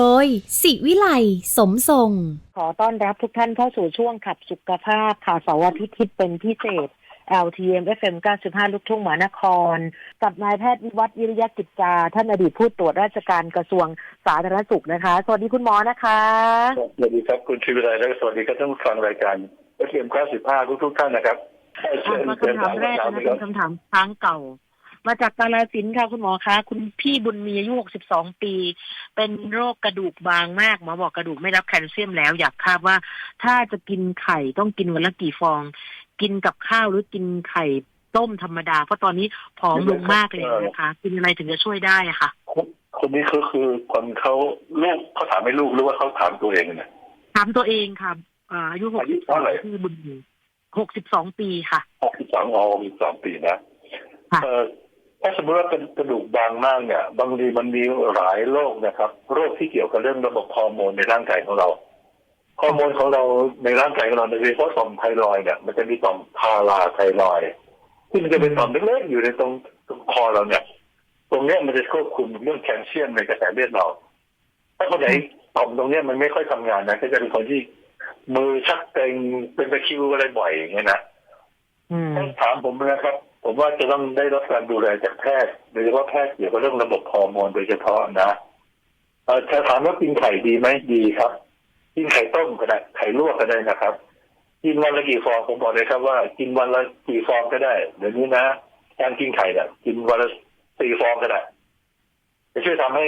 ดย สิวิไลสมทรง ขอต้อนรับทุกท่านเข้าสู่ช่วงขับสุขภาพข่าวเสาร์อาทิตย์ที่เป็นพิเศษ LTM FM 95 ลูกทุ่งหมหานคร กับนายแพทย์วิวัฒน์วิริยกิจจา ท่านอดีตผู้ตรวจราชการกระทรวงสาธารณสุขนะคะ สวัสดีคุณหมอนะคะ สวัสดีครับคุณชีวิไลและสวัสดีครับท่านผู้ฟังรายการเอฟเอ็ม95 ทุกทุกๆท่านนะครับเชิญมาเชิญคำถามแรกถามนะนะคเป็รับนคำถามค้างเก่า มาจากกาลสินธุ์ค่ะคุณหมอคะคุณพี่บุญมีอายุ62ปี เป็นโรคกระดูกบางมากหมอบอกกระดูกไม่รับแคลเซียมแล้ว อยากทราบว่า ถ้าจะกินไข่ต้องกินวันละกี่ฟอง กินกับข้าวหรือกินไข่ต้มธรรมดา เพราะตอนนี้ผอมลงมากเลยนะคะกินอะไรถึงจะช่วยได้อะค่ะ คนคนนี้คือคือคนเขาลูกเขาถามให้ลูกหรือว่าเขาถามตัวเองเนี่ยถามตัวเองค่ะอ่าอายุอายุเท่าไหร่62พี่บุญมี62ปีค่ะ62อ๋อ62ปีนะค่ะเอ่อ ถ้าสมมติว่าเป็นกระดูกบางมากเนี่ย บางทีมันมีหลายโรคนะครับ โรคที่เกี่ยวกับเรื่องระบบฮอร์โมนในร่างกายของเราฮอร์โมนของเราในร่างกายของเราโดยเฉพาะต่อมไทรอยด์เนี่ย มันจะมีต่อมพาราไทรอยด์ที่มันจะเป็นต่อมเล็กๆอยู่ในตรงตรงคอเราเนี่ย ตรงเนี้ยมันจะควบคุมเรื่องแคลเซียมในกระแสเลือดเรา ถ้าคนไหนต่อมตรงเนี้ยมันไม่ค่อยทำงานนะก็จะเป็นคนที่มือชักเกร็งเป็นตะคริวอะไรบ่อยอย่างเงี้ยนะอืมถ้าถามผมนะครับ ผมว่าจะต้องได้รับการดูแลจากแพทย์โดยเฉพาะแพทย์เกี่ยวกับเรื่องระบบฮอร์โมนโดยเฉพาะนะเออถ้าถามว่ากินไข่ดีไหมดีครับกินไข่ต้มก็ได้ไข่ลวกก็ได้นะครับกินวันละกี่ฟองผมบอกเลยครับว่า กินวันละกี่ฟองก็ได้เดี๋ยวนี้นะการกินไข่เนี่ยกินวันละสี่ฟองก็ได้จะช่วยทำให้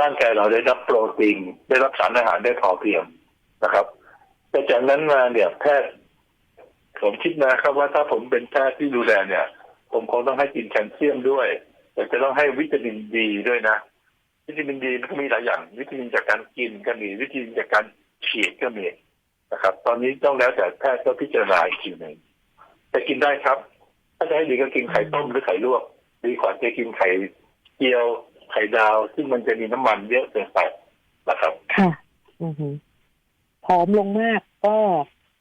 ร่างกายเราได้รับโปรตีนได้รับสารอาหารได้พอเพียงนะครับแต่จากนั้นมาเนี่ยแพทย์ ผมคิดนะครับว่าถ้าผมเป็นแพทย์ที่ดูแลเนี่ย ผมคงต้องให้กินแคลเซียมด้วยแต่จะต้องให้วิตามินดีด้วยนะ วิตามินดีมันก็มีหลายอย่าง วิตามินจากการกินก็มีวิตามินจากการฉีดก็มีนะครับ ตอนนี้ต้องแล้วแต่แพทย์ก็พิจารณาอีกทีหนึ่งแต่กินได้ครับ ถ้าจะให้ดีก็กินไข่ต้มหรือไข่ลวกดีกว่าจะกินไข่เจียวไข่ดาว ซึ่งมันจะมีน้ำมันเยอะเกินไปนะครับ ค่ะ อือหือผอมลงมากก็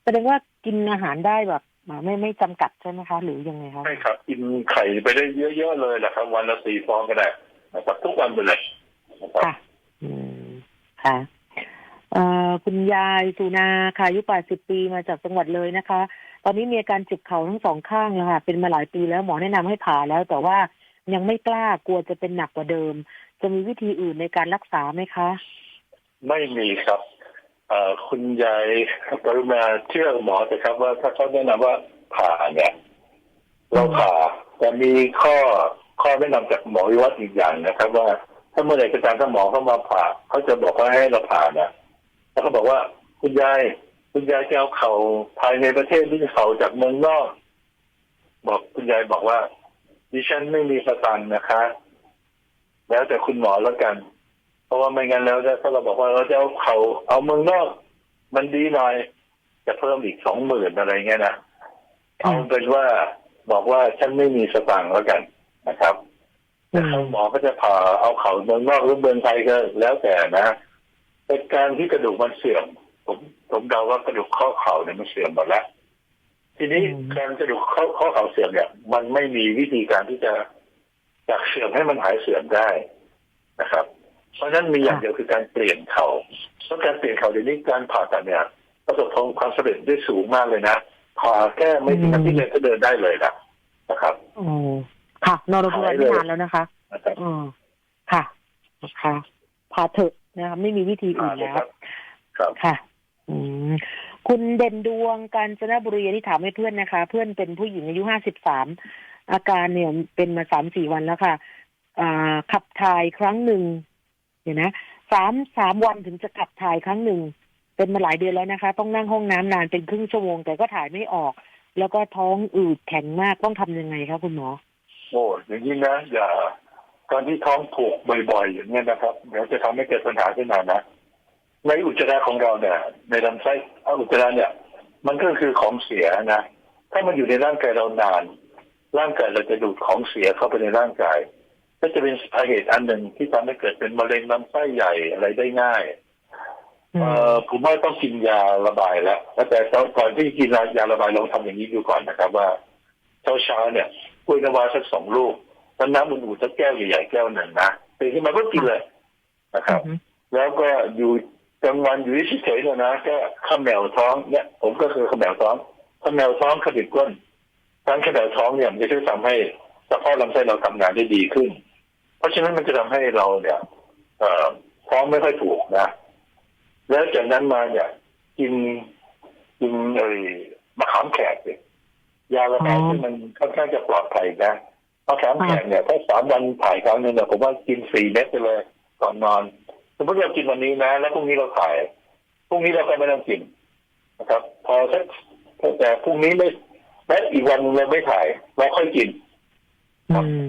แสดงว่า กินอาหารได้แบบอ่าไม่ไม่จำกัดใช่ไหมคะ หรือยังไงคะใช่ครับ กินไข่ไปได้เยอะๆเลยนะครับ วันละสี่ฟองก็ได้นะครับทุกวันไปเลยนะครับค่ะ อืมค่ะเอ่อคุณยายสุนาค่ะอายุ 80 ปีมาจากจังหวัดเลยนะคะ ตอนนี้มีอาการเจ็บเข่าทั้งสองข้างแล้วค่ะ เป็นมาหลายปีแล้วหมอแนะนำให้ผ่าแล้ว แต่ว่ายังไม่กล้ากลัวจะเป็นหนักกว่าเดิม จะมีวิธีอื่นในการรักษาไหมคะ ไม่มีครับเอ่อ คุณยายกรุณาเชื่อหมอเถอะครับ ว่าถ้าเขาแนะนำว่าผ่าเนี่ยเราผ่าแต่มีข้อข้อแนะนำจากหมอวิวัฒน์อีกอย่างนะครับ ว่าถ้าเมื่อไหร่ก็ตามถ้าหมอเข้ามาผ่าเขาจะบอกว่าให้เราผ่าเนี่ยแล้วเขาบอกว่าคุณยายคุณยายจะเอาเข่าภายในประเทศหรือเข่าจากเมืองนอก บอกคุณยายบอกว่าดิฉันไม่มีสตังค์นะคะ แล้วแต่คุณหมอแล้วกัน เพราะว่าไม่งั้นแล้วถ้าเราบอกว่าเราจะเอาเขาเอาเมืองนอก มันดีหน่อย จะเพิ่มอีกสองหมื่นอะไรเงี้ยนะค่ะเอาเป็นว่าบอกว่าฉันไม่มีสตังค์แล้วกันนะครับอืแต่มหมอก็จะผ่าเอาเขาเมืองนอกหรือเมืองไทยก็แล้วแต่นะแต่การที่กระดูกมันเสื่อม ผมผมเดาว่ากระดูกข้อเข่าเนี่ยมันเสื่อมหมดแล้วทีนี้การกระดูกข้อข้อเข่าเสื่อมเนี่ย มันไม่มีวิธีการที่จะจากเสื่อมให้มันหายเสื่อมได้นะครับ เพราะฉะนั้นมีอย่างเดียวคือการเปลี่ยนเขาเพราะการเปลี่ยนเขาเดี๋ยวนี้การผ่าตัดเนี่ยประสบความสำเร็จได้สูงมากเลยนะผ่าแค่ไม่ถึงอาทิตย์เดียวก็เดินได้เลยนะนะครับอ๋อค่ะ นอนโรงพยาบาลไม่นานแล้วนะคะนะครับอืมค่ะนะคะผ่าเถอะนะคะไม่มีวิธีอื่นแล้วครับค่ะ อืมคุณเด่นดวงกาญจนบุรีอันนี้ถามให้เพื่อนนะคะ เพื่อนเป็นผู้หญิงอายุห้าสิบสามอาการเนี่ยเป็นมาสามสี่วันแล้วค่ะอ่าขับถ่ายครั้งหนึ่ง เดี๋ยวนะสามสามวันถึงจะขับถ่ายครั้งหนึ่ง เป็นมาหลายเดือนแล้วนะคะ ต้องนั่งห้องน้ำนานเป็นครึ่งชั่วโมงแต่ก็ถ่ายไม่ออก แล้วก็ท้องอืดแข็งมากต้องทำยังไงคะคุณหมอโอ้อย่างนี้นะอย่าการที่ท้องผูกบ่อยๆอย่างนี้ยนะครับเดี๋ยวจะทำให้เกิดปัญหาขึ้นมานะในอุจจาระของเราเนี่ยในลำไส้อุจจาระเนี่ย มันก็คือของเสียนะถ้ามันอยู่ในร่างกายเรานาน ร่างกายเราจะดูดของเสียเข้าไปในร่างกาย ก็จะเป็นสาเหตุอันหนึ่งที่ทำให้เกิดเป็นมะเร็งลำไส้ใหญ่อะไรได้ง่ายเอ่อผมว่าต้องกินยาระบายแล้วแต่ก่อนที่กินยาระบายลองทำอย่างนี้ดูก่อนนะครับว่าเช้าเช้าๆเนี่ยกล้วยน้ำว้าสักสองลูกแล้วน้ำอุ่นๆสักแก้วใหญ่ๆแก้วหนึ่งนะตื่นขึ้นมาก็กินเลยนะครับอือฮึแล้วก็อยู่กลางวันอยู่เฉยๆเนี่ยนะก็ข้าแมวท้องเนี่ย ผมก็คือข้าแมวท้องข้าแมวท้องขมิบก้นการข้าแมวท้องเนี่ยมันจะช่วยทำให้กระเพาะลำไส้เราทำงานได้ดีขึ้น เพราะฉะนั้นมันจะทำให้เราเนี่ยเอ่อท้องไม่ค่อยถูกนะ แล้วจากนั้นมาเนี่ยกินกินเอ้มะขามแขกเนี่ยยาระบายที่มันค่อนข้างจะปลอดภัยนะมะขามแขกเนี่ยถ้าสามวันถ่ายครั้งหนึงเนี่ยผมว่ากินสี่เม็ดไปเลยก่อนนอนสมมติเรากินวันนี้นะ แล้วพรุ่งนี้เราถ่ายพรุ่งนี้เราก็ไม่ต้องกินนะครับ พอสักแต่พรุ่งนี้ไม่และอีกวันเราไม่ถ่ายเราค่อยกินอืม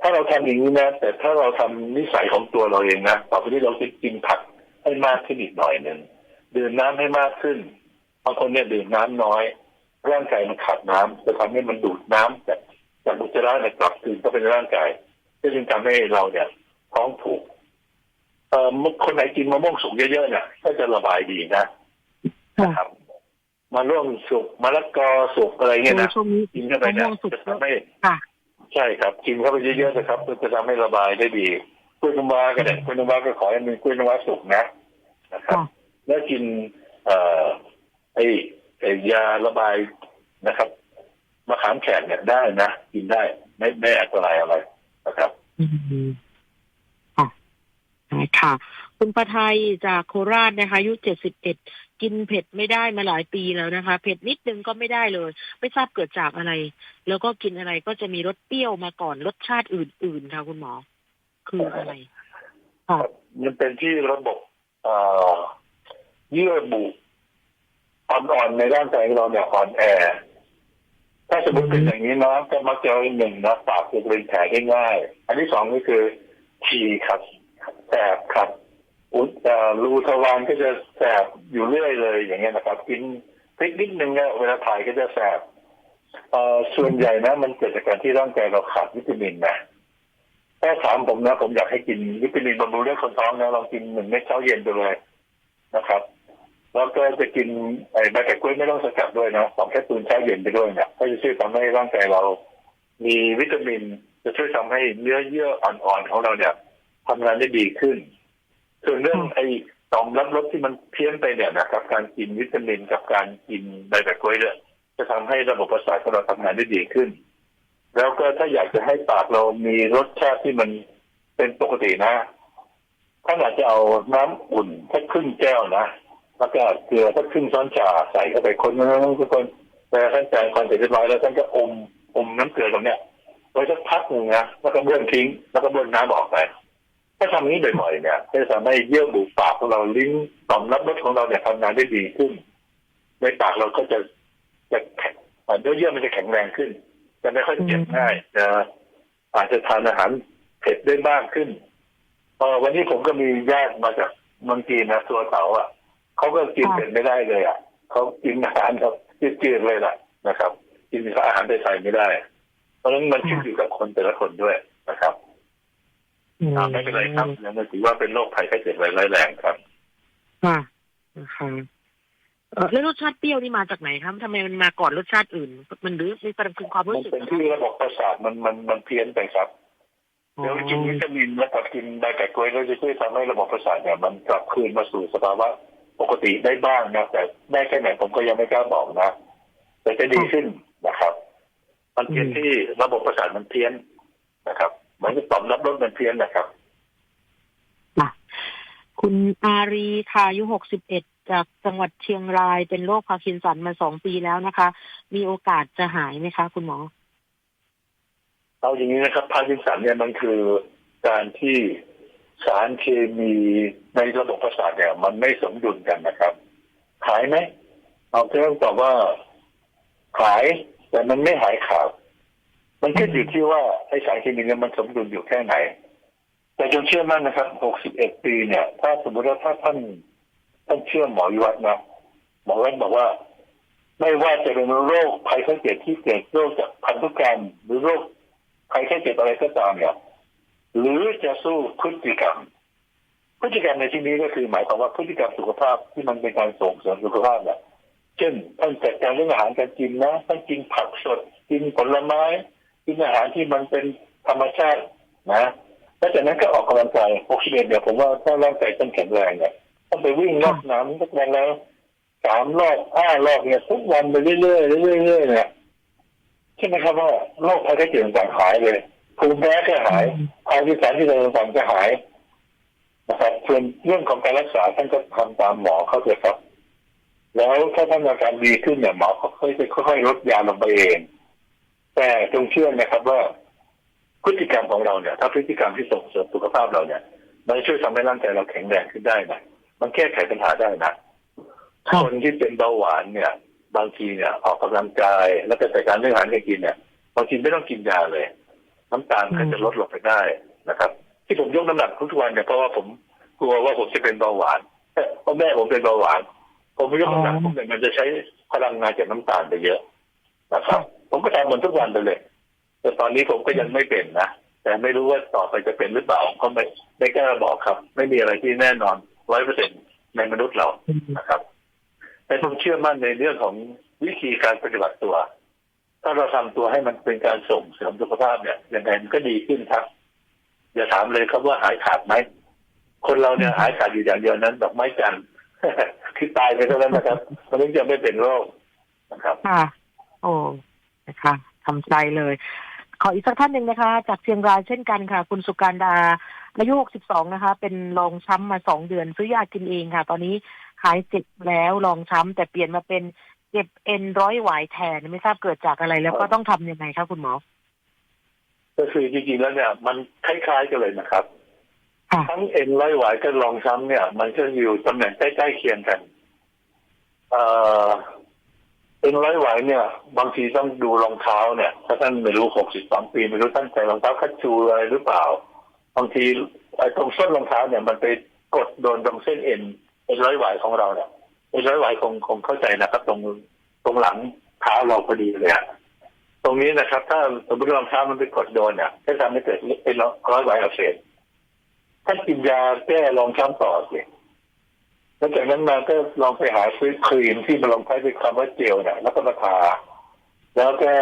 ถ้าเราทำอย่างนี้นะ แต่ถ้าเราทำนิสัยของตัวเราเองนะต่อไปนี้เราจะกินผักให้มากขึ้นอีกหน่อยหนึ่งดื่มน้ำให้มากขึ้นบางคนเนี่ยดื่มน้ำน้อย ร่างกายมันขาดน้ำจะทำให้มันดูดน้ำจากจากอุจจาระเนี่ยกลับคืนเข้าไปในร่างกายก็จึงทำให้เราเนี่ยท้องผูกเอ่อคนไหนกินมะม่วงสุกเยอะๆเนี่ยก็จะระบายดีนะค่ะนะครับมาร่วงสุกมะละกอสุกอะไรเงี้ยนะช่วงนี้กินเข้าไปมะเนี่ม่ยวงสุกจะเยอะทำให้ค่ะ ใช่ครับกินเข้าไปเยอะๆนะครับมันจะทำให้ระบายได้ดีกล้วยน้ำว้าก็ได้กล้วยน้ำว้าก็ขอให้มีกล้วยน้ำว้าสุกนะนะครับค่ะแล้วกินเอ่อไอ้ไอ้ยาระบายนะครับมะขามแขกเนี่ยได้นะกินได้ไม่ไม่อันตรายอะไรนะครับอืมค่ะค่ะ คุณประไทยจากโคราชนะคะอายุเจ็ดสิบเอ็ด กินเผ็ดไม่ได้มาหลายปีแล้วนะคะ เผ็ดนิดนึงก็ไม่ได้เลย ไม่ทราบเกิดจากอะไร แล้วก็กินอะไรก็จะมีรสเปรี้ยวมาก่อนรสชาติอื่นๆค่ะคุณหมอ คืออะไรค่ะมันเป็นที่ระบบเอ่อเยื่อบุอ่อนๆในร่างกายของเราเนี่ยอ่อนแอ ถ้าสมมติเป็นอย่างนี้นะก็มักจะหนึ่งนะปากจะเป็นแผลได้ง่าย อันที่สองก็คือฉี่ครับแสบครับ อุดเอ่อรูทวารก็จะแสบอยู่เรื่อยเลยอย่างเงี้ยนะครับกินพริกนิดนึงเนี่ยเวลาถ่ายก็จะแสบเอ่อส่วนใหญ่นะ มันเกิดจากการที่ร่างกายเราขาดวิตามินนะถ้าถามผมนะ ผมอยากให้กินวิตามินบำรุงเลือดคนท้องนะลองกินหนึ่งเม็ดเช้าเย็นไปเลยนะครับ แล้วก็จะกินไอ้ใบแกกล้วยไม่ต้องสกัดด้วยนะสองแค่ตูนเช้าเย็นไปด้วยเนี่ยก็จะช่วยทำให้ร่างกายเรา มีวิตามิน จะช่วยทำให้เนื้อเยื่ออ่อนๆของเราเนี่ยทำงานได้ดีขึ้น ส่วนเรื่องไอ้ต่อมรับรสที่มันเพี้ยนไปเนี่ยนะครับ การกินวิตามินกับการกินใบแบกกล้วยเนี่ยจะทำให้ระบบประสาทของเราทำงานได้ดีขึ้น แล้วก็ถ้าอยากจะให้ปากเรามีรสชาติที่มันเป็นปกตินะท่านอาจจะเอาน้ำอุ่นแค่ครึ่งแก้วนะแล้วก็เกลือสักครึ่งช้อนชาใส่เข้าไปคนนั้นทุกคนแต่ท่านจ่ายความเสร็จเรียบร้อยแล้วท่านก็อมอมน้ำเกลือตรงเนี้ยไว้สักพักหนึ่งนะแล้วก็เบิ่นทิ้ง แล้วก็เบิ่นน้ำออกไป ถ้าทำอย่างนี้บ่อยๆเนี่ยจะทำให้เยื่อบุปากของเราลิ้นต่อมรับรสของเราเนี่ยทำงานได้ดีขึ้น ในปากเราก็จะจะแข็งเนื้อเยื่อมันจะแข็งแรงขึ้น จะไม่ค่อยเจ็บง่ายจะอาจจะทานอาหารเผ็ดได้มากขึ้นเออวันนี้ผมก็มีญาติมาจากเมืองจีนนะตัวเต๋าอะเขาก็กินเผ็ดไม่ได้เลยอะเขากินอาหารครับจืดๆเลยล่ะนะครับ กินอาหารไทยไม่ได้ เพราะฉะนั้นมันขึ้นอยู่กับคนแต่ละคนด้วยนะครับ อ่าไม่เป็นไรครับยังไม่ถือว่าเป็นโรคภัยไข้เจ็บอะไรร้ายแรงครับค่ะนะคะเอ่อแล้วรสชาติเปรี้ยวนี่มาจากไหนครับทำไมมันมาก่อนรสชาติอื่น มันหรือมีประคือความมัรู้นสึกเป็นที่ระบบประสาทมันมันมันเพี้ยนไปครับเดี๋ยวกินวิตามินแล้วกับกินใบแกะกล้วยก็จะช่วยทำให้ระบบประสาทเนี่ยมันกลับคืนมาสู่สภาวะปกติได้บ้างนะแต่ได้แค่ไหนผมก็ยังไม่กล้าบอกนะแต่จะดีขึ้นนะครับ มันเพี้ยนที่ระบบประสาทมันเพี้ยนนะครับ เหมันจะต่อมรับรสมันเพี้ยนนะครับคุณอารีค่ะอายุหกสิบเอ็ดจากจังหวัดเชียงรายเป็นโรคพาร์กินสันมาสองปีแล้วนะคะ มีโอกาสจะหายไหมคะ คุณหมอ เอาอย่างนี้นะครับพาร์กินสันเนี่ยมันคือการที่สารเคมีในระบบประสาทเนี่ย มันไม่สมดุลกันนะครับ หายไหมเอาเรื่องตอบว่าหายแต่มันไม่หายขาด มันขึ้นอยู่ที่ว่าไอ้สารเคมีเนี่ยมันสมดุลอยู่แค่ไหน แต่จงเชื่อมั่นนะครับ 61 ปีเนี่ย ถ้าสมมติว่าถ้าท่านท่านเชื่อหมอวิวัฒน์นะหมอวิวัฒน์บอกว่า ไม่ว่าจะเป็นโรคภัยไข้เจ็บที่เกิดโรคจากพันธุกรรมหรือโรคภัยไข้เจ็บอะไรก็ตามเนี่ยหรือจะสู้พฤติกรรม พฤติกรรมในที่นี้ก็คือหมายความว่าพฤติกรรมสุขภาพที่มันเป็นการส่งเสริมสุขภาพเนี่ยเช่นท่านจัดการเรื่องอาหารการกินนะท่านกินผักสดกินผลไม้ กินอาหารที่มันเป็นธรรมชาตินะแล้วจากนั้นก็ออกกำลังกาย61เนี่ยวผมว่าถ้าร่างกายต้องแข็งแรงเนี่ยต้องไปวิ่งรอบนามทุกวันแล้วสามรอบห้ารอบเนี่ยทุกวันไปเรื่อยๆเรื่อยๆเรื่อยๆเนี่ยใช่ไหมครับว่าโรคภัยไข้เจ็บต่างหายเลยภูมิแพ้ก็หายภายในสารที่เราต่างจะหายนะครับส่วนเรื่องของการรักษาท่านก็ทำตามหมอเขาเถอะครับ แล้วถ้าท่านอาการดีขึ้นเนี่ยหมอเขาค่อยๆค่อยๆลดยาลงไปเอง แต่จงเชื่อนะครับว่าพฤติกรรมของเราเนี่ย ถ้าพฤติกรรมที่ส่งเสริมสุขภาพเราเนี่ย มันช่วยทำให้ร่างกายเราแข็งแรงขึ้นได้นะมันแก้ไขปัญหาได้นะค่ะคนที่เป็นเบาหวานเนี่ย บางทีเนี่ย ออกกำลังกายแล้วก็จัดการเรื่องอาหารการกินเนี่ยบางทีไม่ต้องกินยาเลย น้ำตาลก็จะลดลงไปได้นะครับ ที่ผมยกน้ำหนักทุกวันเนี่ยเพราะว่าผมกลัวว่าผมจะเป็นเบาหวานเพราะแม่ผมเป็นเบาหวาน ผมไม่ยกน้ำหนักผมเนี่ยมันจะใช้พลังงานจากน้ำตาลไปเยอะนะครับผำมันทุกวันไปเลย แต่ตอนนี้ผมก็ยังไม่เป็นนะแต่ไม่รู้ว่าต่อไปจะเป็นหรือเปล่าก็ไม่ไม่กล้าบอกครับ ไม่มีอะไรที่แน่นอนร้อยเปอร์เซ็นในมนุษย์เรานะครับแต่ผมเชื่อมั่นในเรื่องของวิธีการปฏิบัติตัว ถ้าเราทำตัวให้มันเป็นการส่งเสริมสุขภาพเนี่ยยังไงมันก็ดีขึ้นครับ อย่าถามเลยครับว่าหายขาดไหมคนเราเนี่ยหายขาดอยู่อย่างเดียวนั้นดอกไม้จันทร์คือตายไปเท่านั้นนะครับมันถึงจะไม่เป็นโรคนะครับค่ะโอ้ นะคะทำใจเลย ขออีกสักท่านหนึ่งนะคะ จากเชียงรายเช่นกันค่ะ คุณสุการดาอายุ 62 นะคะ เป็นรองช้ำมาสองเดือนซื้อยากินเองค่ะ ตอนนี้หายเจ็บแล้วรองช้ำแต่เปลี่ยนมาเป็นเจ็บเอ็นร้อยหวายแทนไม่ทราบเกิดจากอะไร แล้วก็ต้องทำยังไงคะคุณหมอ ก็คือจริงๆแล้วเนี่ย มันคล้ายๆกันเลยนะครับค่ะทั้งเอ็นร้อยหวายกับรองช้ำเนี่ย มันก็อยู่ตำแหน่งใกล้ๆเคียงกัน เอ่อ เอ็นร้อยหวายเนี่ย บางทีต้องดูรองเท้าเนี่ยถ้าท่านไม่รู้หกสิบสองปีไม่รู้ท่านใส่รองเท้าคัชชูอะไรหรือเปล่า บางทีไอ้ตรงส้นรองเท้าเนี่ยมันไปกดโดนตรงเส้นเอ็นเอ็นร้อยหวายของเราเนี่ยเอ็นร้อยหวายคงคงเข้าใจนะครับ ตรงตรงหลังเท้าเราพอดีเลยอะตรงนี้นะครับ ถ้าสมมติรองเท้ามันไปกดโดนเนี่ยก็ทำให้เกิดเป็นร้อยหวายอักเสบท่านกินยาแก้รองช้ำต่อสิ แล้วจากนั้นมาก็ลองไปหาซื้อครีมที่มันลองใช้เป็นคำว่าเจลเนี่ยแล้วก็มาทาแล้วก็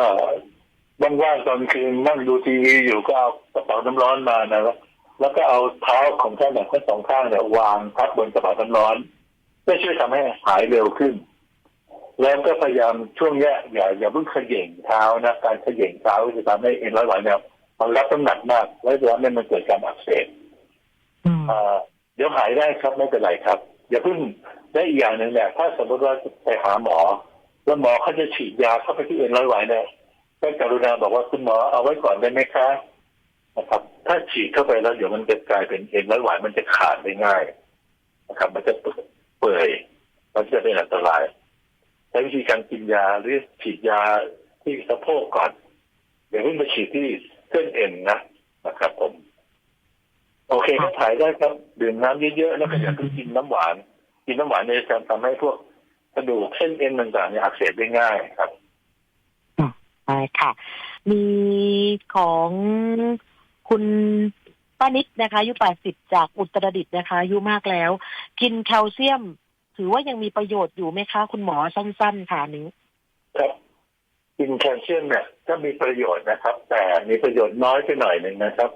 ว่างๆตอนคืนนั่งดูทีวีอยู่ก็เอากระเป๋าน้ำร้อนมานะแล้วแล้วก็เอาเท้าของท่านเนี่ยทั้งสองข้างเนี่ยวางทับบนกระเป๋าน้ำร้อนเพื่อช่วยทำให้หายเร็วขึ้น แล้วก็พยายามช่วงเนี้ยอย่าอย่าเพิ่งเขย่งเท้านะการเขย่งเท้าจะทำให้เอ็นร้อยหวายเนี่ยมันรับน้ำหนักมากแล้วเดี๋ยวเนี่ยมันเกิดการอักเสบอืมเอ่อเดี๋ยวหายได้ครับไม่เป็นไรครับ อย่าเพิ่งได้อีกอย่างหนึ่งเนี่ยถ้าสมมติว่าไปหาหมอ แล้วหมอเขาจะฉีดยาเข้าไปที่เอ็นร้อยไหวเนี่ยก็กรุณาบอกว่าคุณหมอเอาไว้ก่อนได้ไหมคะนะครับ ถ้าฉีดเข้าไปแล้วเดี๋ยวมันจะกลายเป็นเอ็นร้อยไหวมันจะขาดได้ง่ายนะครับ มันจะเปื่อยมันจะเป็นอันตรายใช้วิธีการกินยาหรือฉีดยาที่สะโพกก่อนเดี๋ยวเพิ่งมาฉีดที่เส้นเอ็นนะนะครับผม โอเคก็ถ่ายได้ครับดื่มน้ำเยอะๆแล้วก็อย่าเพิ่งกินน้ำหวาน กินน้ำหวานเนี่ยจะทำให้พวกกระดูกเส้นเอ็นต่างๆเนี่ยอักเสบได้ง่ายครับใช่ค่ะ มีของคุณป้านิดนะคะอายุ 80 จากอุตรดิตถ์นะคะอายุมากแล้ว กินแคลเซียม ถือว่ายังมีประโยชน์อยู่ไหมคะ คุณหมอสั้นๆ ค่ะนี้ครับกินแคลเซียมเนี่ยก็มีประโยชน์นะครับ แต่มีประโยชน์น้อยไปหน่อยหนึ่งนะครับ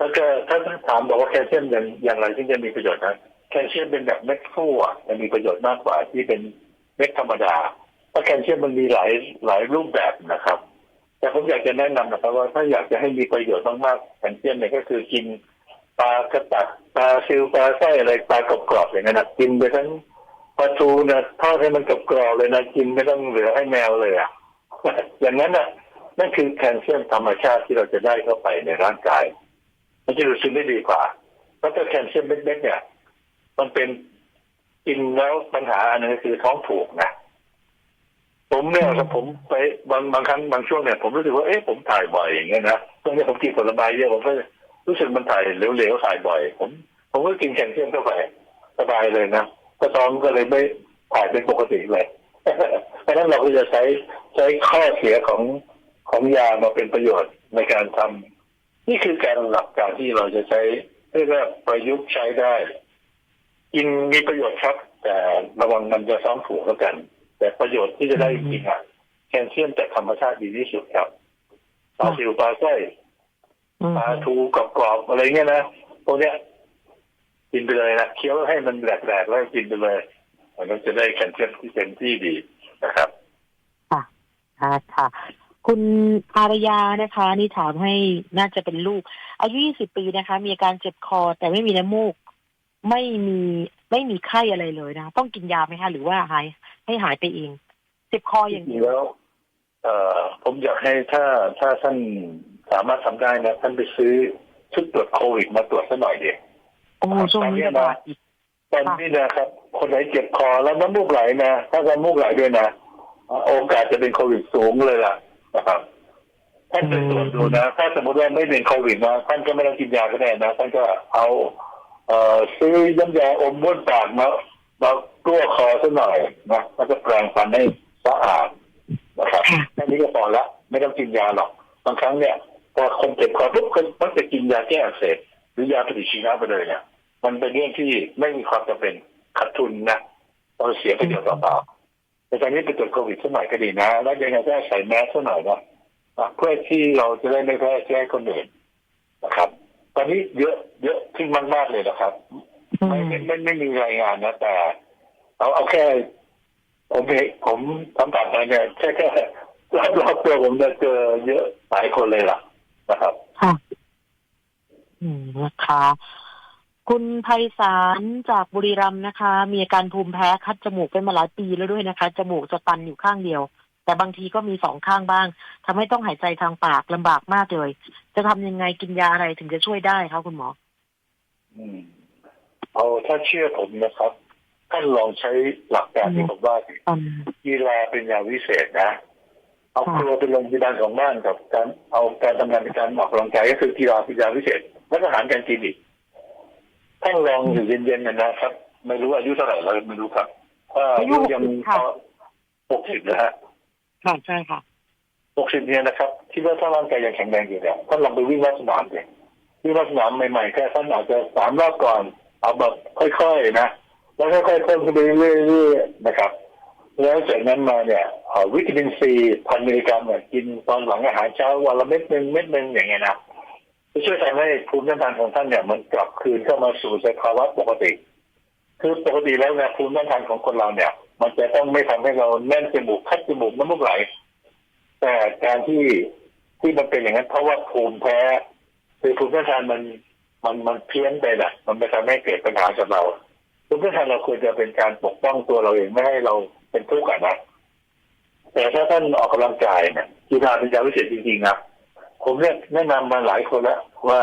แล้วก็ถ้าถามบอกว่าแคลเซียมอย่างอย่างไรที่จะมีประโยชน์นะแคลเซียมเป็นแบบเม็ดฟูอะจะมีประโยชน์มากกว่าที่เป็นเม็ดธรรมดาเพราะแคลเซียมมันมีหลายหลายรูปแบบนะครับ แต่ผมอยากจะแนะนำนะครับว่าถ้าอยากจะให้มีประโยชน์มากๆแคลเซียมเนี่ยก็คือกินปลากระตักปลาซิวปลาไส้อะไรปลากรอบๆอย่างนั้นนะกินไปทั้งปลาทูนะทอดให้มันกรอบๆเลยนะกินไม่ต้องเหลือให้แมวเลยอะอย่างนั้นน่ะนั่นคือแคลเซียมธรรมชาติที่เราจะได้เข้าไปในร่างกาย มันจะดูดซึมได้ดีกว่าแล้วก็แคลเซียมเม็ดๆเนี่ย มันเป็นกินแล้วปัญหาอันนึงคือท้องผูกนะผมเนี่ยครับผมไปบางบางครั้งบางช่วงเนี่ยผมรู้สึกว่าเอ๊ะผมถ่ายบ่อยอย่างเงี้ยนะช่วงนี้ผมกินผลไม้เยอะผมก็รู้สึกมันถ่ายเหลวๆถ่ายบ่อย ผม ผมก็กินแคลเซียมเข้าไปสบายเลยนะกระท้องก็เลยไม่ถ่ายเป็นปกติเลยเพราะฉะนั้นเราก็จะใช้ใช้ข้อเสียของของยามาเป็นประโยชน์ในการทำ นี่คือการหลักการที่เราจะใช้เรียกว่าประยุกต์ใช้ได้กินมีประโยชน์ครับ แต่ระวังมันจะซ้อมผูกแล้วกัน แต่ประโยชน์ที่จะได้จริงๆอะแคลเซียมจากธรรมชาติดีที่สุดครับปลาซิวปลาไส้อืมปลาทูกรอบๆอะไรเงี้ยนะพวกเนี้ยกินไปเลยนะเคี้ยวให้มันแหลกๆแล้วกินไปเลยมันจะได้แคลเซียมที่เต็มที่ดีนะครับค่ะค่ะ คุณอารยานะคะ นี่ถามให้น่าจะเป็นลูก อายุ 20 ปีนะคะ มีอาการเจ็บคอ แต่ไม่มีน้ำมูก ไม่มีไม่มีไข้อะไรเลยนะ ต้องกินยาไหมคะ หรือว่าหายให้หายไปเอง เจ็บคออย่างจริเดีงยวๆแล้วเอ่อผมอยากให้ถ้าถ้าท่านสามารถทำได้นะ ท่านไปซื้อชุดตรวจโควิดมาตรวจซะหน่อยเดียวโอ้ช่วงนี้ระบาดอีกตอนนี้นะครับ คนไหนเจ็บคอแล้วน้ำมูกไหลนะ ถ้าน้ำมูกไหลด้วยนะ โอกาสจะเป็นโควิดสูงเลยล่ะ นะครับท่านไปตรวจดูนะ ถ้าสมมติว่าไม่เป็นโควิดนะท่านก็ไม่ต้องกินยาก็ได้นะท่านก็เอาเอ่อซื้อน้ำยาอมบ้วนปากมามากั้วคอซะหน่อยนะมันจะแปรงฟันให้สะอาดนะครับค่ะแค่นี้ก็พอละไม่ต้องกินยาหรอกบางครั้งเนี่ยพอคนเจ็บคอปุ๊บคนมักจะกินยาแก้อักเสบหรือยาปฏิชีวนะไปเลยเนี่ยมันเป็นเรื่องที่ไม่มีความจำเป็นขาดทุนนะเราเสียประโยชน์เปล่าๆ แต่ตอนนี้ไปตรวจโควิดสักหน่อยก็ดีนะ แล้วยังไงก็ใส่แมสสักหน่อยนะเพื่อที่เราจะได้ไม่แพร่เชื้อคนอื่นนะครับ ตอนนี้เยอะเยอะขึ้นมากๆเลยนะครับ ไม่ไม่ไม่ไม่มีรายงานนะแต่เอาเอาแค่ผมเห็นผมทำตามไปเนี่ยแค่แค่รอบรอบตัวผมจะเจอเยอะหลายคนเลยล่ะนะครับ ค่ะ อืมนะคะ คุณไพศาลจากบุรีรัมย์นะคะ มีอาการภูมิแพ้คัดจมูกเป็นมาหลายปีแล้วด้วยนะคะ จมูกจะตันอยู่ข้างเดียว แต่บางทีก็มีสองข้างบ้างทำให้ต้องหายใจทางปากลำบากมากเลย จะทำยังไงกินยาอะไรถึงจะช่วยได้คะคุณหมอ อืม เอาถ้าเชื่อผมนะครับท่านลองใช้หลักการที่ผมว่าสิอืมกีฬาเป็นยาวิเศษนะ เอาค่ะครัวเป็นโรงพยาบาลของบ้านกับการเอาการทำงานในการออกกำลังกายก็คือกีฬาเป็นยาวิเศษและอาหารการกินอีก ท่านลองอยู่เย็นๆกันนะครับ ไม่รู้อายุเท่าไหร่เราไม่รู้ครับถ้าอายุยังหกสิบนะฮะค่ะใช่ค่ะหกสิบเนี่ยนะครับคิดว่าถ้าร่างกายยังแข็งแรงอยู่เนี่ยท่านลองไปวิ่งรอบสนามเลยวิ่งรอบสนามใหม่ๆแค่ท่านอาจจะสามรอบก่อน เอาแบบค่อยๆนะแล้วค่อยๆเพิ่มขึ้นไปเรื่อยๆนะครับ แล้วจากนั้นมาเนี่ยเอ่อวิตามินซีพันมิลลิกรัมเนี่ยกินตอนหลังอาหารเช้าวันละเม็ดหนึ่งเม็ดหนึ่งอย่างเงี้ยนะ จะช่วยทำให้ภูมิต้านทานของท่านเนี่ย มันกลับคืนเข้ามาสู่สภาวะปกติ คือปกติแล้วเนี่ยภูมิต้านทานของคนเราเนี่ย มันจะต้องไม่ทำให้เราแน่นจมูกคัดจมูกน้ำมูกไหล แต่การที่ที่มันเป็นอย่างนั้นเพราะว่าภูมิแพ้คือภูมิต้านทานมันมันมันเพี้ยนไปน่ะมันไม่ทำให้เกิดปัญหากับเราภูมิต้านทานเราควรจะเป็นการปกป้องตัวเราเองไม่ให้เราเป็นทุกข์อะนะแต่ถ้าท่านออกกำลังกายเนี่ยกีฬาเป็นยาวิเศษจริงๆนะ ผมเนี่ยแนะนำมาหลายคนแล้วว่า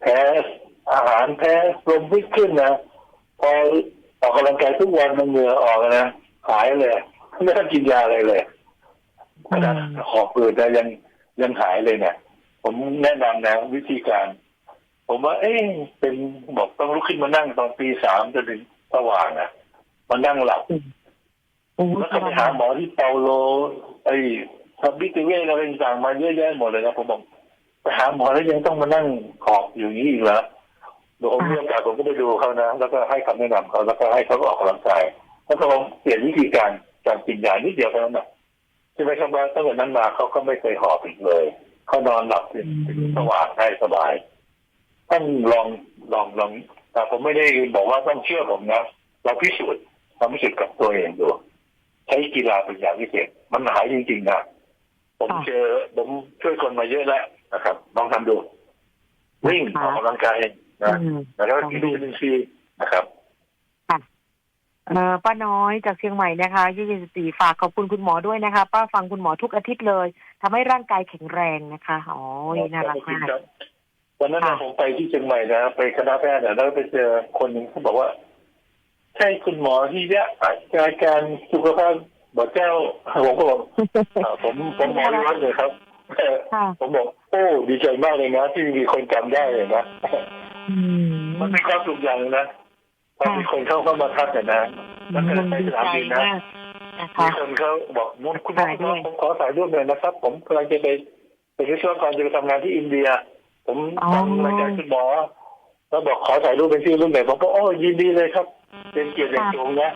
แพ้อาหารแพ้ลมพิษขึ้นนะพอออกกำลังกายทุกวันมันเหงื่อออกนะหายเลยไม่ต้องกินยาอะไรเลยขนาดหอบหืดแต่ยังยังหายเลยเนี่ย ผมแนะนำนะวิธีการ ผมว่า เอ๊ะเป็นบอกต้องลุกขึ้นมานั่งตอนปีสามจนถึงสว่างอะมานั่งหลับโอ้แล้วก็ไปหาหมอที่เปาโล ไอ้ ทำบิติเวชอะไรต่างๆมาเยอะแยะหมดเลยนะผมบอกไปหาหมอแล้วยังต้องมานั่งหอบอยู่างนี้อีกเหรอดี๋ยวผมมีโอกาสผมก็ไปดูเขานะ แล้วก็ให้คำแนะนำเขาแล้วก็ให้เขาออกกำลังกายแล้วก็ลองเปลี่ยนวิธีการการกินยานิดเดียวเท่านั้นนะใช่ไหมครับว่าตั้งแต่นั้นมาเขาก็ไม่เคยหอบอีกเลยเขานอนหลับถึงถึงสว่างได้สบายท่านลองลองลองแต่ผมไม่ได้บอกว่าต้องเชื่อผมนะเราพิสูจน์เราพิสูจน์กับตัวเองดูใช้กีฬาเป็นยาวิเศษมันหายจริงๆนะ ผมเจอผมช่วยคนมาเยอะแล้วนะครับลองทำดู วิ่งออกกำลังกายนะอืมแล้วก็กินวิตามินซีนะครับเอ่อป้าน้อยจากเชียงใหม่นะคะ24ฝากขอบคุณคุณหมอด้วยนะคะ ป้าฟังคุณหมอทุกอาทิตย์เลยทำให้ร่างกายแข็งแรงนะคะโอ้ยน่ารักมากวันนั้นนะค่ะผมไปที่เชียงใหม่นะไปคณะแพทย์นะแล้วไปเจอคนหนึ่งเขาบอกว่า ใช่คุณหมอที่เนี่ยอาการสุขภาพ บอกเจ้าผมก็บอกอ่าผมผมหมอวิวัฒน์เลยครับเออค่ะผมบอกโอ้ดีใจมากเลยนะที่มีคนจำได้เลยนะอืมมันเป็นความสุขอย่างหนึงนะพอมีคนเข้าเข้ามาทักกันนะแล้วก็มันไปดีสนามใจบินนะมากนะมีคะคนเขาบอกนุ่นคุณหมอถ่ายด้วยผมขอถ่ายรูปหน่อยนะครับ ผมกำลังจะไปเป็นวิศวกรจะไปทำงานที่อินเดีย ผมทำรายการคุณหมอแล้วบอกขอถ่ายรูปเป็นที่รูปหน่อยผมก็โอ้ยินดีเลยครับ เป็นเกียรติอย่างสูงนะ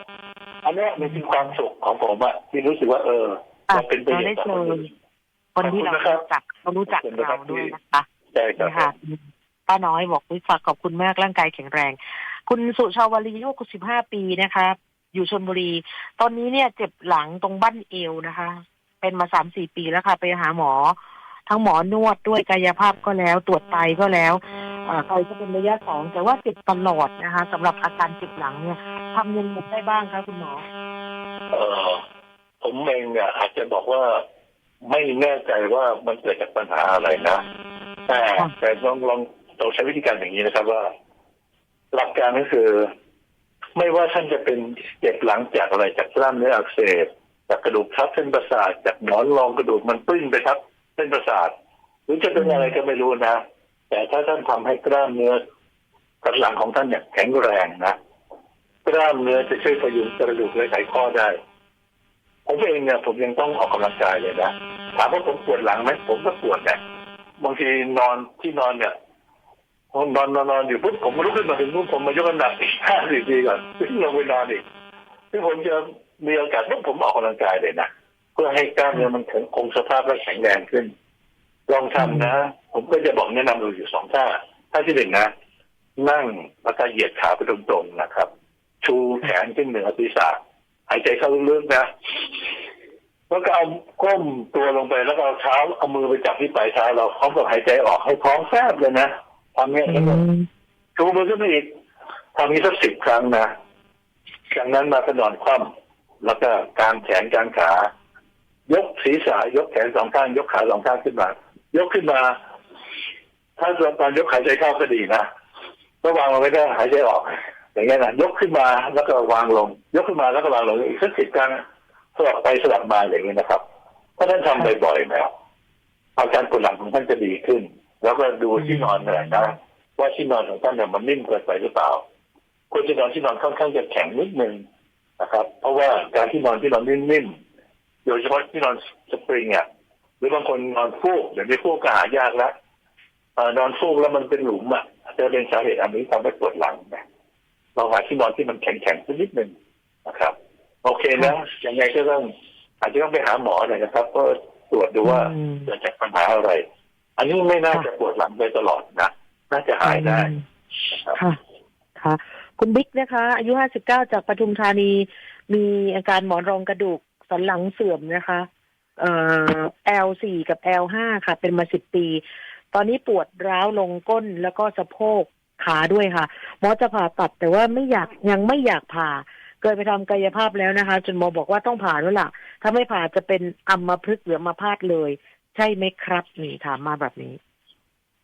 อันเนี้ยมันเป็นความสุขของผมอะที่รู้สึกว่า เอออะมันเป็นประเราโยชได้น์ต่อเจคนออื่นคนที่เราขอบคุณนะครับรู้จักเขารู้จักขอบคุณนะครัเราบด้วยที่นะคะใช่ครับนี่ค่ะป้าน้อยบอกวิฝากขอบคุณมากร่างกายแข็งแรง คุณสุชาวลีอายุ65 ปีนะคะ อยู่ชนบุรี ตอนนี้เนี่ยเจ็บหลังตรงบั้นเอวนะคะ เป็นมาสามสี่ปีแล้วค่ะ ไปหาหมอ ทั้งหมอนวดด้วยกายภาพก็แล้ว ตรวจไตก็แล้วอ่าไตก็เป็นระยะสองแต่ว่าเจ็บตลอดนะคะสำหรับอาการเจ็บหลังเนี่ย ทำยังไงได้บ้างคะคุณหมอ เออผมเองเนี่ยอาจจะบอกว่าไม่แน่ใจว่ามันเกิดจากปัญหาอะไรนะ แต่แต่ลองลองเราใช้วิธีการอย่างนี้นะครับว่า หลักการก็คือ ไม่ว่าท่านจะเป็นเจ็บหลังจากอะไรจากกล้ามเนื้ออักเสบจากกระดูกทับเส้นประสาทจากหมอนรองกระดูกมันปึ้งไปทับเส้นประสาท หรือจะเป็นอะไรก็ไม่รู้นะ แต่ถ้าท่านทำให้กล้ามเนื้อกระหลังของท่านเนี่ยแข็งแรงนะ กล้ามเนื้อจะช่วยพยุงกระดูกและไขข้อได้ ผมเองเนี่ยผมยังต้องออกกำลังกายเลยนะถามว่าผมปวดหลังไหมผมก็ปวดแหละบางทีนอนที่นอนเนี่ยผมนอนนอนนอนอยู่ปุ๊บผมลุกขึ้นมาถึงปุ๊บผมมายกน้ำหนักอีกห้าสิบทีก่อนถึงลงไปนอนอีกที่ผมจะมีโอกาสปุ๊บผมออกกำลังกายเลยนะเพื่อให้กล้ามเนื้อมันแข็งสภาพและแข็งแรงขึ้น ลองทำนะ ผมก็จะบอกแนะนำดูอยู่สองท่าท่าที่หนึ่งนะ นั่งแล้วก็เหยียดขาไปตรงๆนะครับ ชูแขนขึ้นเหนือศีรษะหายใจเข้าลึกๆนะแล้วก็เอาก้มตัวลงไปแล้วก็เอาเท้าเอามือไปจับที่ปลายเท้าเราพร้อมกับหายใจออกให้ท้องแฟบเลยนะทำเนี้ยแล้วก็ชูมือขึ้นมาอีกทำนี้สักสิบครั้งนะจากนั้นมาก็นอนคว่ำแล้วก็กางแขนกางขายกศีรษะยกแขนสองข้าง ยกขาสองข้างขึ้นมา ยกขึ้นมา ถ้าตอนยกหายใจเข้าก็ดีนะก็วางลงไว้ก็หายใจออก อย่างเงี้ยนะยกขึ้นมาแล้วก็วางลง ยกขึ้นมาแล้วก็วางลงอีกสักสิบครั้งสลับไปสลับมาอย่างนี้นะครับ ถ้าท่านทำบ่อยๆนะอาการปวดหลังของท่านจะดีขึ้น แล้วก็ดูที่นอนหน่อยนะว่าที่นอนของท่านเนี่ยมันนิ่มเกินไปหรือเปล่าควรจะนอนที่นอนค่อนข้างจะแข็งนิดนึงนะครับ เพราะว่าการที่นอนที่นอนนิ่มๆโดยเฉพาะที่นอนสปริงอะหรือบางคนนอนฟูกเดี๋ยวนี้ฟูกก็หายากแล้วนอนฟูกแล้วมันเป็นหลุมอะจะเป็นสาเหตุอันนี้ทำให้ปวดหลังนะ เราหาที่นอนที่มันแข็งๆสักนิดหนึ่งนะครับ โอเคนะยังไงก็ต้องอาจจะต้องไปหาหมอหน่อยนะครับ ก็ตรวจดูว่าอืมเกิดจากปัญหาอะไร อันนี้ไม่น่าจะปวดหลังไปตลอดนะน่าจะหายได้นะครับค่ะค่ะ คุณบิ๊กนะคะ อายุ59จากปทุมธานี มีอาการหมอนรองกระดูกสันหลังเสื่อมนะคะเอ่อ L4 กับ L5 ค่ะ เป็นมาสิบปี ตอนนี้ปวดร้าวลงก้นแล้วก็สะโพก ขาด้วยค่ะหมอจะผ่าตัดแต่ว่าไม่อยากยังไม่อยากผ่าเคยไปทำกายภาพแล้วนะคะ จนหมอบอกว่าต้องผ่าแล้วล่ะ ถ้าไม่ผ่าจะเป็นอัมพฤกษ์หรืออัมพาตเลย ใช่ไหมครับนี่ถามมาแบบนี้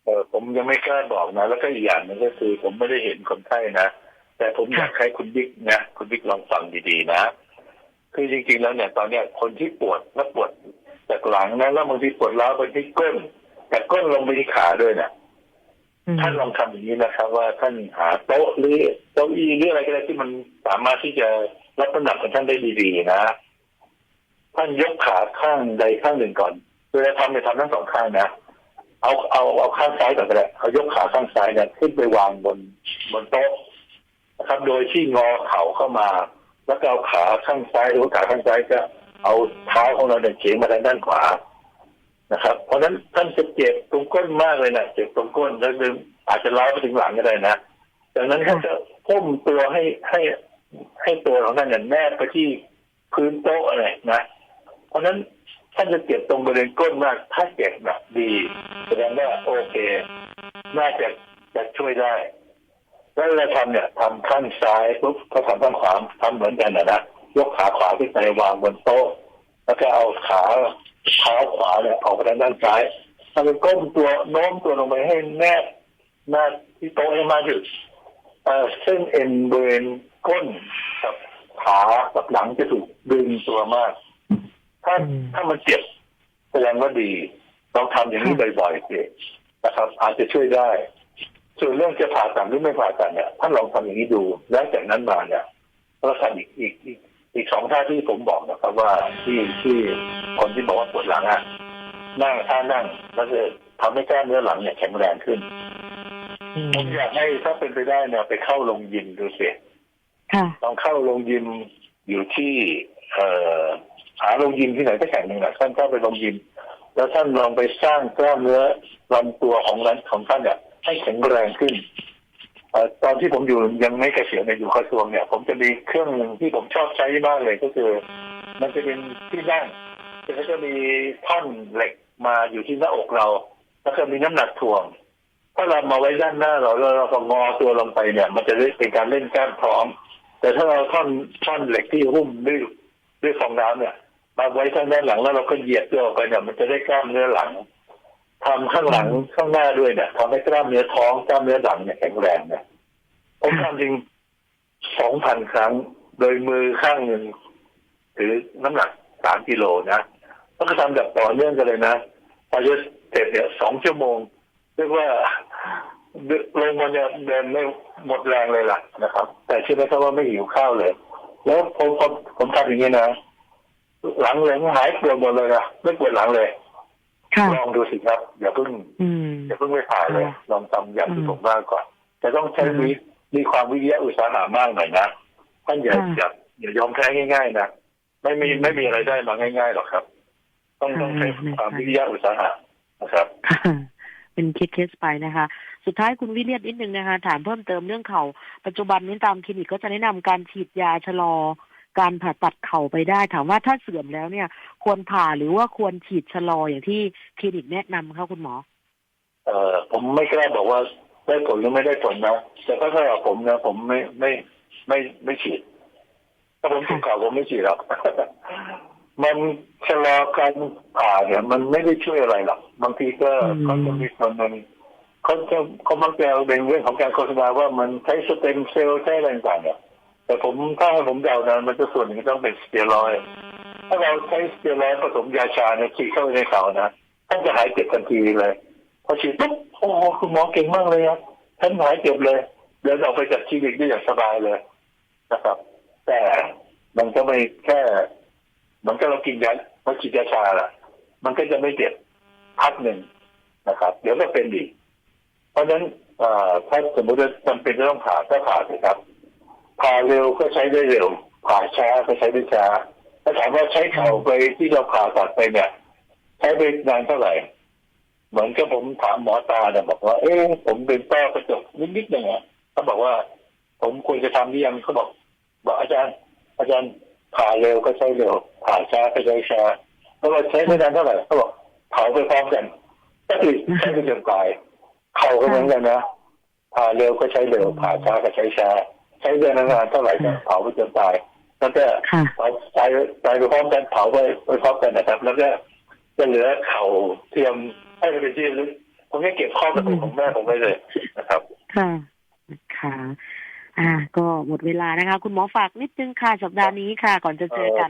เออผมยังไม่กล้าบอกนะ แล้วก็อีกอย่างหนึงก็คือ ผมไม่ได้เห็นคนไข้นะแต่ผมอยากให้คุณบิ๊กนะคุณบิ๊กลองฟังดีๆนะ คือจริงๆแล้วเนี่ย ตอนเนี้ยคนที่ปวดแล้วปวดจากหลังนะแล้วบางทีปวดร้าวไปที่ก้นแต่ก้นลงไปที่ขาด้วยเนี่ย ท่านลองทำอย่างนี้นะครับ ว่าท่านหาโต๊ะหรือเก้าอี้หรืออะไรก็ได้ที่มันสามารถที่จะรับน้ำหนักของท่านได้ดีๆนะ ท่านยกขาข้างใดข้างหนึ่งก่อนเวลาทำเนี่ยทำทั้งสองข้างนะเอาเอาเอาข้างซ้ายก่อนก็ได้เอายกขาข้างซ้ายเนี่ยขึ้นไปวางบนบนโต๊ะนะครับ โดยที่งอเข่าเข้ามา แล้วก็เอาขาข้างซ้ายหรือขาข้างซ้ายก็เอาเท้าของเราเนี่ยเฉียงมาทางด้านขวา นะครับ เพราะฉะนั้นท่านจะเจ็บตรงก้นมากเลยนะเจ็บตรงก้นแล้วดึงอาจจะล้าวไปถึงหลังก็ได้นะดังนั้นท่านจะก้มตัวให้ให้ให้ตัวของท่านเนี่ยแนบไปที่พื้นโต๊ะอะไรนะ เพราะฉะนั้นท่านจะเจ็บตรงบริเวณก้นมาก ถ้าเจ็บแบบดีแสดงว่าโอเคน่าจะจะช่วยได้แล้วเวลาทำเนี่ยทำข้างซ้ายปุ๊บก็ทำข้างขวาทำเหมือนกันนะนะยกขาขวาขึ้นไปวางบนโต๊ะ แล้วก็เอาขา เท้าขวาเนี่ยออกไปทางด้านซ้ายทำเป็นก้มตัวโน้มตัวลงไปให้แนบหน้าที่โต๊ะให้มากที่สุดเอ่อเส้นเอ็นบริเวณก้นกับขากับหลังจะถูกดึงตัวมาก ถ้าอืมถ้ามันเจ็บแสดงว่าดีลองทำอย่างนี้บ่อยๆสินะครับ อาจจะช่วยได้ ส่วนเรื่องจะผ่าตัดหรือไม่ผ่าตัดเนี่ยท่านลองทำอย่างนี้ดู แล้วจากนั้นมาเนี่ยก็ทำอีกอีกอีก อีกสองท่าที่ผมบอกนะครับว่าที่ที่คนที่บอกว่าปวดหลังอะนั่งท่านั่งแล้วจะทำให้กล้ามเนื้อหลังเนี่ยแข็งแรงขึ้นอืมผมอยากให้ถ้าเป็นไปได้เนี่ยไปเข้าโรงยิมดูสิค่ะลองเข้าโรงยิมอยู่ที่ เอ่อหาโรงยิมที่ไหนก็แข่งหนึ่งนะท่านเข้าไปโรงยิม แล้วท่านลองไปสร้างกล้ามเนื้อลำตัวของนั้นของท่านเนี่ยให้แข็งแรงขึ้นเอ่อ ตอนที่ผมอยู่ยังไม่เกษียณเนี่ยอยู่กระทรวงเนี่ย ผมจะมีเครื่องหนึ่งที่ผมชอบใช้มากเลยก็คือ มันจะเป็นที่นั่งแล้วก็มีท่อนเหล็กมาอยู่ที่หน้าอกเรา แล้วก็มีน้ำหนักถ่วง ถ้าเรามาไว้ด้านหน้าเราแล้วเราก็งอตัวลงไปเนี่ย มันจะได้เป็นการเล่นกล้ามพร้อม แต่ถ้าเราท่อนท่อนเหล็กที่หุ้มด้วยด้วยฟองน้ำเนี่ยมาไว้ข้างด้านหลังแล้วเราก็เหยียดตัวออกไปเนี่ยมันจะได้กล้ามเนื้อหลัง ทำข้างหลังข้างหน้าด้วยเนี่ยทำให้กล้ามเนื้อท้องกล้ามเนื้อหลังเนี่ยแข็งแรงเนี่ยผมทำจริงสองพันครั้ง โดยมือข้างหนึ่งถือน้ำหนักสามกิโลนะแล้วก็ทำแบบต่อเนื่องกันเลยนะพอจะเสร็จเนี่ยสองชั่วโมงเรียกว่าลงมาเนี่ยเดินไม่หมดแรงเลยล่ะนะครับ แต่เชื่อไหมครับว่าไม่หิวข้าวเลย แล้วผมผมผมทำอย่างนี้นะหลังเหลงหายปวดหมดเลยนะไม่ปวดหลังเลยค่ะ ลองดูสิครับอย่าเพิ่งอืมอย่าเพิ่งไปผ่าเลยค่ะลองทำอย่างที่อืมผมว่าก่อนแต่ต้องใช้อืมมีมีความวิทยาอุตสาหะมากหน่อยนะท่านอย่าค่ะอย่าอย่ายอมแพ้ง่าย ๆ นะไม่มีอืมไม่มีอะไรได้มาง่าย ๆหรอกครับ ต้องต้องใช้ค่ะความวิทยาอุตสาหะนะครับค่ะเป็นเคสเคสไปนะคะ สุดท้ายคุณวิเลียดนิดนึงนะคะ ถามเพิ่มเติมเรื่องเข่าปัจจุบันนี้ตามคลินิกก็จะแนะนำการฉีดยาชะลอ การผ่าตัดเข่าไปได้ ถามว่าถ้าเสื่อมแล้วเนี่ย ควรผ่าหรือว่าควรฉีดชะลออย่างที่คลินิกแนะนำคะคุณหมอ เอ่อผมไม่กล้าบอกว่าได้ผลหรือไม่ได้ผลนะแต่ถ้าถ้าผมนะผมไม่ไม่ไม่ไม่ฉีด ถ้าผมถูกข่าวผมไม่ฉีดหรอกมันชะลอการผ่าเนี่ย มันไม่ได้ช่วยอะไรหรอกบางทีก็อืมเขาจะมีคนมันเขาจะเขามักจะเป็นเรื่องของการโฆษณาว่ามันใช้สเต็มเซลล์ใช้อะไรต่างๆเนี่ย แต่ผมถ้าผมเดานะมันจะส่วนหนึ่งต้องเป็นสเตียรอยถ้าเราใช้สเตียรอยผสมยาชาเนี่ยฉีดเข้าไปในเขานะท่านจะหายเจ็บทันทีเลย พอฉีดปุ๊บโอ้โหคุณหมอเก่งมากเลยครับท่านหายเจ็บเลยเดินออกไปจากคลินิกได้อย่างสบายเลยนะครับ แต่มันก็ไม่แค่มันก็เรากินยาเราฉีดยาชาล่ะ มันก็จะไม่เจ็บพักหนึ่งนะครับ เดี๋ยวก็เป็นอีกเพราะฉะนั้นอ่อถ้าสมมติว่าจำเป็นจะต้องผ่าก็ผ่าสิครับ ผ่าเร็วก็ใช้ได้เร็วผ่าช้าก็ใช้ได้ช้าถ้าถามว่าใช้เข่าไปที่เราผ่าตัดไปเนี่ย ใช้ไปนานเท่าไหร่ เหมือนกับผมถามหมอตาเนี่ยบอกว่า เอ๊ะผมเป็นต้กระจกนิดๆหนึ่งอะเขาบอกว่า ผมควรจะทำหรือยังเขาบอก บอกอาจารย์ อาจารย์ผ่าเร็วก็ใช้เร็วผ่าช้าก็ใช้ช้าแล้วเราใช้ไม่นานเท่าไหร่เขาบอกเผาไปพร้อมกันก็คือใช้ไปจนตายเข่าก็เหมือนกันนะผ่าเร็วก็ใช้เร็วผ่าช้าก็ใช้ช้า ใช้เดือนนานๆเท่าไหร่ก็เผาไปจนตายแล้วก็ค่ะเผาตายตายไปพร้อมกันเผาไปไปพร้อมกันนะครับ แล้วก็จะเหลือเข่าเทียมให้มันเป็นที่ระลึกผมก็เก็บข้อกระดูกของแม่ผมไว้เลยนะครับ ค่ะค่ะอ่า ก็หมดเวลานะคะ คุณหมอฝากนิดนึงค่ะสัปดาห์นี้ค่ะ ก่อนจะเจอกัน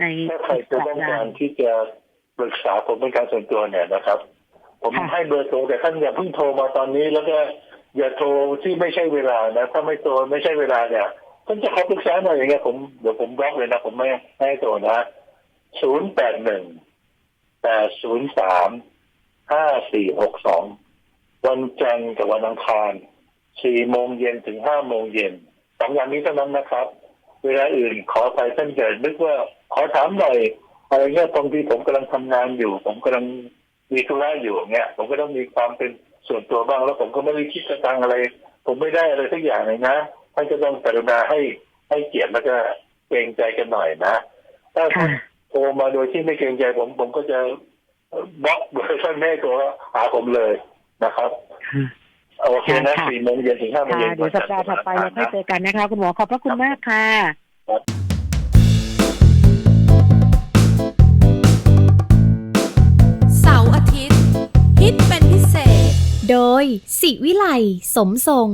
ในถ้าใครจะสัปต้องดาการห์ที่จะปรึกษาผมเป็นการส่วนตัวเนี่ยนะครับ ผมค่ะให้เบอร์โทรแต่ท่านอย่าเพิ่งโทรมาตอนนี้แล้วก็ อย่าโทรที่ไม่ใช่เวลานะถ้าไม่โทรไม่ใช่เวลาเนี่ยท่านจะขอปรึกษาหน่อยอย่างเงี้ยผมเดี๋ยวผมบล็อกเลยนะ ผมไม่ไม่ให้โทรนะศูนย์แปดหนึ่งแปดศูนย์สามห้าสี่หกสองวันจันทร์กับวันอังคารสี่โมงเย็นถึงห้าโมงเย็นสองวันนี้เท่านั้นนะครับ เวลาอื่นขอไปท่านเกิดนึกว่าขอถามหน่อยอะไรเงี้ยบางทีผมกำลังทำงานอยู่ ผมกำลังมีธุระอยู่เงี้ย ผมก็ต้องมีความเป็น ส่วนตัวบ้างแล้วผมก็ไม่ได้คิดจะตังอะไร ผมไม่ได้อะไรสักอย่างเลยนะท่านก็ต้องกรุณาให้ให้เกียรติแล้วก็เกรงใจกันหน่อยนะถ้าท่าค่ะนโทรมาโดยที่ไม่เกรงใจผมผมก็จะบล็อกโดยท่านไม่ให้โทรหาผมเลยนะครับโอเคนะค่ะสี่โมงเย็นถึงห้าโมงค่ะเย็นเดี๋ยวสัปดาห์ถัดไปเราค่อยเจอกันนะคะ คุณหมอขอบพระคุณมากค่ะ โดย สิวิไลสมทรง